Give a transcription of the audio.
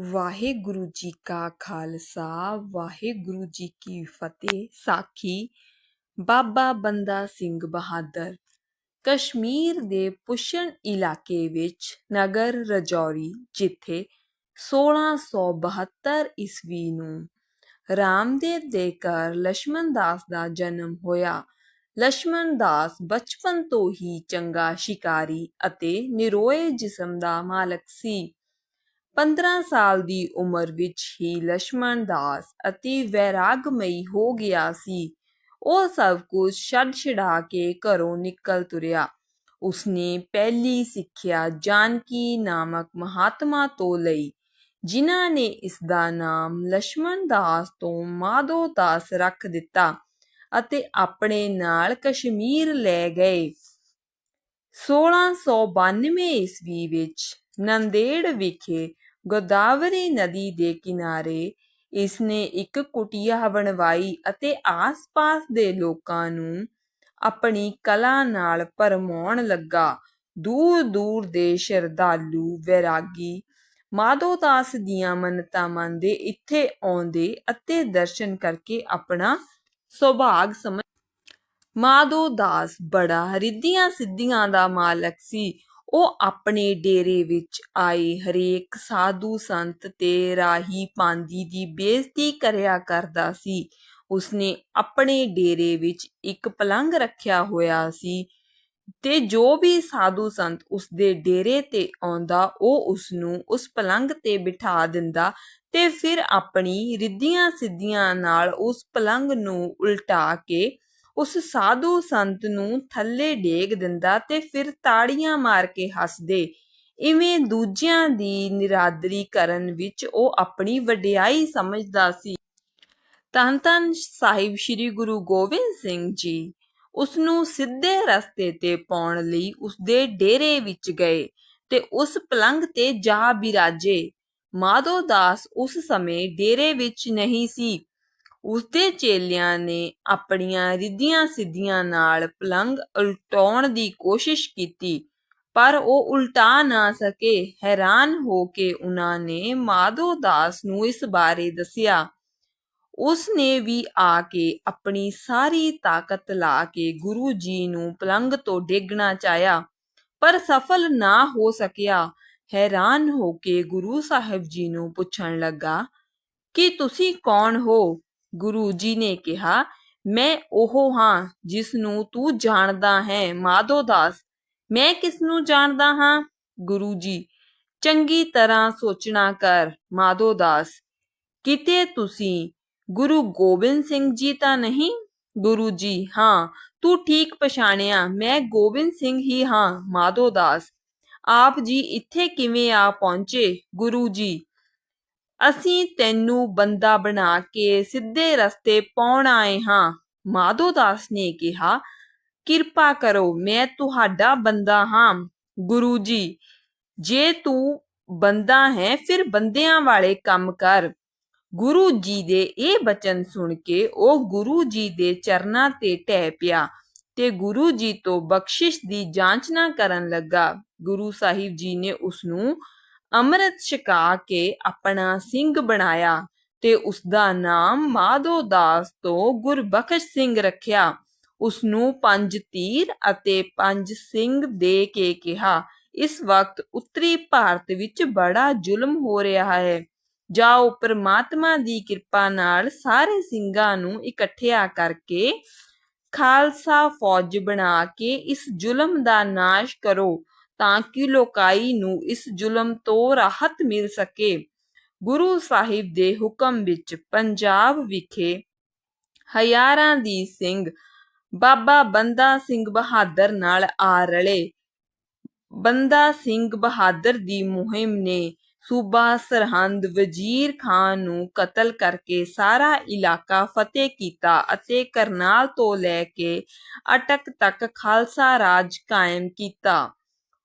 ਵਾਹਿਗੁਰੂ ਜੀ ਕਾ ਖਾਲਸਾ, ਵਾਹਿਗੁਰੂ ਜੀ ਕੀ ਫਤਿਹ। ਸਾਖੀ ਬਾਬਾ ਬੰਦਾ ਸਿੰਘ ਬਹਾਦਰ, ਕਸ਼ਮੀਰ ਦੇ ਪੁਸ਼ਣ ਇਲਾਕੇ ਵਿੱਚ ਨਗਰ ਰਜੌਰੀ, ਜਿੱਥੇ 1672 ਈਸਵੀ ਨੂੰ ਰਾਮਦੇਵ ਦੇ ਘਰ ਲక్ష్మణ ਦਾਸ ਦਾ ਜਨਮ ਹੋਇਆ। ਲక్ష్మణ ਦਾਸ ਬਚਪਨ ਤੋਂ ਹੀ ਚੰਗਾ ਸ਼ਿਕਾਰੀ ਅਤੇ ਨਿਰੋਏ ਜਿਸਮ ਦਾ ਮਾਲਕ ਸੀ। 15 ਸਾਲ ਦੀ ਉਮਰ ਵਿੱਚ ਹੀ ਲక్ష్మణ ਦਾਸ ਅਤੀ ਵੈਰਾਗਮਈ ਹੋ ਗਿਆ ਸੀ। ਉਹ ਸਭ ਕੁਝ ਛੱਡ ਛਡਾ ਕੇ ਘਰੋਂ ਨਿਕਲ ਤੁਰਿਆ। ਉਸਨੇ ਪਹਿਲੀ ਸਿੱਖਿਆ ਜਾਨਕੀ ਨਾਮਕ ਮਹਾਤਮਾ ਤੋਂ ਲਈ, ਜਿਨ੍ਹਾਂ ਨੇ ਇਸ ਦਾ ਨਾਮ ਲక్ష్మణ ਦਾਸ ਤੋਂ ਮਾਧੋ ਦਾਸ ਰੱਖ ਦਿੱਤਾ ਅਤੇ ਆਪਣੇ ਨਾਲ ਕਸ਼ਮੀਰ ਲੈ ਗਏ। 1692 ਈਸਵੀ ਵਿੱਚ ਨੰਦੇੜ ਵਿਖੇ ਗੋਦਾਵਰੀ ਨਦੀ ਦੇ ਕਿਨਾਰੇ ਇਸਨੇ ਇੱਕ ਕੁਟੀਆ ਬਣਵਾਈ ਅਤੇ ਆਸ-ਪਾਸ ਦੇ ਲੋਕਾਂ ਨੂੰ ਆਪਣੀ ਕਲਾ ਨਾਲ ਭਰਮਾਉਣ ਲੱਗਾ। ਦੂਰ-ਦੂਰ ਦੇ ਸ਼ਰਧਾਲੂ, ਵੈਰਾਗੀ ਮਾਧੋ ਦਾਸ ਦੀਆਂ ਮੰਨਤਾਂ ਮੰਨਦੇ ਇੱਥੇ ਆਉਂਦੇ ਅਤੇ ਦਰਸ਼ਨ ਕਰਕੇ ਆਪਣਾ ਸੁਭਾਗ ਸਮਝ ਮਾਧੋ ਦਾਸ ਬੜਾ ਰਿੱਧੀਆਂ ਸਿੱਧੀਆਂ ਦਾ ਮਾਲਕ ਸੀ। ਉਹ ਆਪਣੇ ਡੇਰੇ ਵਿੱਚ ਆਏ ਹਰੇਕ ਸਾਧੂ ਸੰਤ ਤੇ ਰਾਹੀ ਪਾਂਦੀ ਦੀ ਬੇਇੱਜ਼ਤੀ ਕਰਿਆ ਕਰਦਾ ਸੀ। ਉਸਨੇ ਆਪਣੇ ਡੇਰੇ ਵਿੱਚ ਇੱਕ ਪਲੰਗ ਰੱਖਿਆ ਹੋਇਆ ਸੀ ਤੇ ਜੋ ਵੀ ਸਾਧੂ ਸੰਤ ਉਸਦੇ ਡੇਰੇ ਤੇ ਆਉਂਦਾ, ਉਹ ਉਸਨੂੰ ਉਸ ਪਲੰਗ ਤੇ ਬਿਠਾ ਦਿੰਦਾ ਤੇ ਫਿਰ ਆਪਣੀ ਰਿੱਧੀਆਂ ਸਿੱਧੀਆਂ ਨਾਲ ਉਸ ਪਲੰਗ ਨੂੰ ਉਲਟਾ ਕੇ ਉਸ ਸਾਧੂ ਸੰਤ ਨੂੰ ਥੱਲੇ ਡੇਗ ਦਿੰਦਾ ਤੇ ਫਿਰ ਤਾੜੀਆਂ ਮਾਰ ਕੇ ਹੱਸਦੇ। ਇਵੇਂ ਦੂਜਿਆਂ ਦੀ ਨਿਰਾਦਰੀ ਕਰਨ ਵਿੱਚ ਉਹ ਆਪਣੀ ਵਡਿਆਈ ਸਮਝਦਾ ਸੀ। ਧੰਨ ਧੰਨ ਸਾਹਿਬ ਸ੍ਰੀ ਗੁਰੂ ਗੋਬਿੰਦ ਸਿੰਘ ਜੀ ਉਸ ਨੂੰ ਸਿੱਧੇ ਰਸਤੇ ਤੇ ਪਾਉਣ ਲਈ ਉਸਦੇ ਡੇਰੇ ਵਿੱਚ ਗਏ ਤੇ ਉਸ ਪਲੰਗ ਤੇ ਜਾ ਬਿਰਾਜੇ। ਮਾਧੋ ਦਾਸ ਉਸ ਸਮੇਂ ਡੇਰੇ ਵਿੱਚ ਨਹੀਂ ਸੀ। ਉਸਦੇ ਚੇਲਿਆਂ ਨੇ ਆਪਣੀਆਂ ਰਿੱਧੀਆਂ ਸਿੱਧੀਆਂ ਨਾਲ ਪਲੰਗ ਉਲਟਾਉਣ ਦੀ ਕੋਸ਼ਿਸ਼ ਕੀਤੀ, ਪਰ ਉਹ ਉਲਟਾ ਨਾ ਸਕੇ। ਹੈਰਾਨ ਹੋ ਕੇ ਉਹਨਾਂ ਨੇ ਮਾਧੋ ਦਾਸ ਨੂੰ ਇਸ ਬਾਰੇ ਦੱਸਿਆ। ਉਸ ਨੇ ਵੀ ਆ ਕੇ ਆਪਣੀ ਸਾਰੀ ਤਾਕਤ ਲਾ ਕੇ ਗੁਰੂ ਜੀ ਨੂੰ ਪਲੰਗ ਤੋਂ ਡੇਗਣਾ ਚਾਹਿਆ, ਪਰ ਸਫਲ ਨਾ ਹੋ ਸਕਿਆ। ਹੈਰਾਨ ਹੋ ਕੇ ਗੁਰੂ ਸਾਹਿਬ ਜੀ ਨੂੰ ਪੁੱਛਣ ਲੱਗਾ, ਕਿ ਤੁਸੀਂ ਕੌਣ ਹੋ? ਗੁਰੂ ਜੀ ਨੇ ਕਿਹਾ, ਮੈਂ ਉਹ ਹਾਂ ਜਿਸ ਨੂੰ ਤੂੰ ਜਾਣਦਾ ਹੈ, ਮਾਧੋ ਦਾਸ। ਮੈਂ ਕਿਸ ਨੂੰ ਜਾਣਦਾ ਹਾਂ? ਗੁਰੂ ਜੀ, ਚੰਗੀ ਤਰ੍ਹਾਂ ਸੋਚਣਾ ਕਰ, ਮਾਧੋ ਦਾਸ। ਕਿਤੇ ਤੁਸੀਂ ਗੁਰੂ ਗੋਬਿੰਦ ਸਿੰਘ ਜੀ ਤਾਂ ਨਹੀਂ? ਗੁਰੂ ਜੀ, ਹਾਂ, ਤੂੰ ਠੀਕ ਪਛਾਣਿਆ, ਮੈਂ ਗੋਬਿੰਦ ਸਿੰਘ ਹੀ ਹਾਂ, ਮਾਧੋ ਦਾਸ। ਆਪ ਜੀ ਇੱਥੇ ਕਿਵੇਂ ਆ ਪਹੁੰਚੇ? ਗੁਰੂ ਜੀ ਅਸੀਂ ਤੈਨੂੰ ਬੰਦਾ ਬਣਾ ਕੇ ਸਿੱਧੇ ਰਸਤੇ ਪਾਉਣ ਆਏ ਹਾਂ। ਮਾਧੋ ਦਾਸ ਨੇ ਕਿਹਾ, ਕਿਰਪਾ ਕਰੋ, ਮੈਂ ਤੁਹਾਡਾ ਬੰਦਾ ਹਾਂ, ਗੁਰੂ ਜੀ। ਜੇ ਤੂੰ ਬੰਦਾ ਹੈ, ਫਿਰ ਬੰਦਿਆਂ ਵਾਲੇ ਕੰਮ ਕਰ। ਗੁਰੂ ਜੀ ਦੇ ਇਹ ਬਚਨ ਸੁਣ ਕੇ ਉਹ ਗੁਰੂ ਜੀ ਦੇ ਚਰਨਾਂ ਤੇ ਟਹਿ ਪਿਆ ਤੇ ਗੁਰੂ ਜੀ ਤੋਂ ਬਖਸ਼ਿਸ਼ ਦੀ ਜਾਂਚਨਾ ਕਰਨ ਲੱਗਾ। ਗੁਰੂ ਸਾਹਿਬ ਜੀ ਨੇ ਉਸ ਨੂੰ ਅੰਮ੍ਰਿਤ ਛਕਾ ਕੇ ਆਪਣਾ ਸਿੰਘ ਬਣਾਇਆ ਤੇ ਉਸ ਦਾ ਨਾਮ ਮਾਧੋ ਦਾਸ ਤੋਂ ਗੁਰਬਖਸ਼ ਸਿੰਘ ਰੱਖਿਆ। ਉਸ ਨੂੰ ਪੰਜ ਤੀਰ ਅਤੇ ਪੰਜ ਸਿੰਘ ਦੇ ਕੇ ਕਿਹਾ, ਇਸ ਵਕਤ ਉੱਤਰੀ ਭਾਰਤ ਵਿੱਚ ਬੜਾ ਜ਼ੁਲਮ ਹੋ ਰਿਹਾ ਹੈ। ਜਾਓ, ਪ੍ਰਮਾਤਮਾ ਦੀ ਕਿਰਪਾ ਨਾਲ ਸਾਰੇ ਸਿੰਘਾਂ ਨੂੰ ਇਕੱਠਿਆ ਕਰਕੇ ਖਾਲਸਾ ਫੌਜ ਬਣਾ ਕੇ ਇਸ ਜ਼ੁਲਮ ਦਾ ਨਾਸ਼ ਕਰੋ। ਤਾਂ ਕਿ ਲੋਕਾਈ ਨੂੰ ਇਸ ਜ਼ੁਲਮ ਤੋਂ ਰਾਹਤ ਮਿਲ ਸਕੇ। ਗੁਰੂ ਸਾਹਿਬ ਦੇ ਹੁਕਮ ਵਿੱਚ ਪੰਜਾਬ ਵਿਖੇ ਹਜ਼ਾਰਾਂ ਦੀ ਸਿੰਘ ਬਾਬਾ ਬੰਦਾ ਸਿੰਘ ਬਹਾਦਰ ਨਾਲ ਆ ਰਲੇ। ਬੰਦਾ ਸਿੰਘ ਬਹਾਦਰ ਦੀ ਮੁਹਿੰਮ ਨੇ ਸੂਬਾ ਸਰਹੰਦ ਵਜ਼ੀਰ ਖਾਨ ਨੂੰ ਕਤਲ ਕਰਕੇ ਸਾਰਾ ਇਲਾਕਾ ਫਤਿਹ ਕੀਤਾ ਅਤੇ ਕਰਨਾਲ ਤੋਂ ਲੈ ਕੇ ਅਟਕ ਤੱਕ ਖਾਲਸਾ ਰਾਜ ਕਾਇਮ ਕੀਤਾ।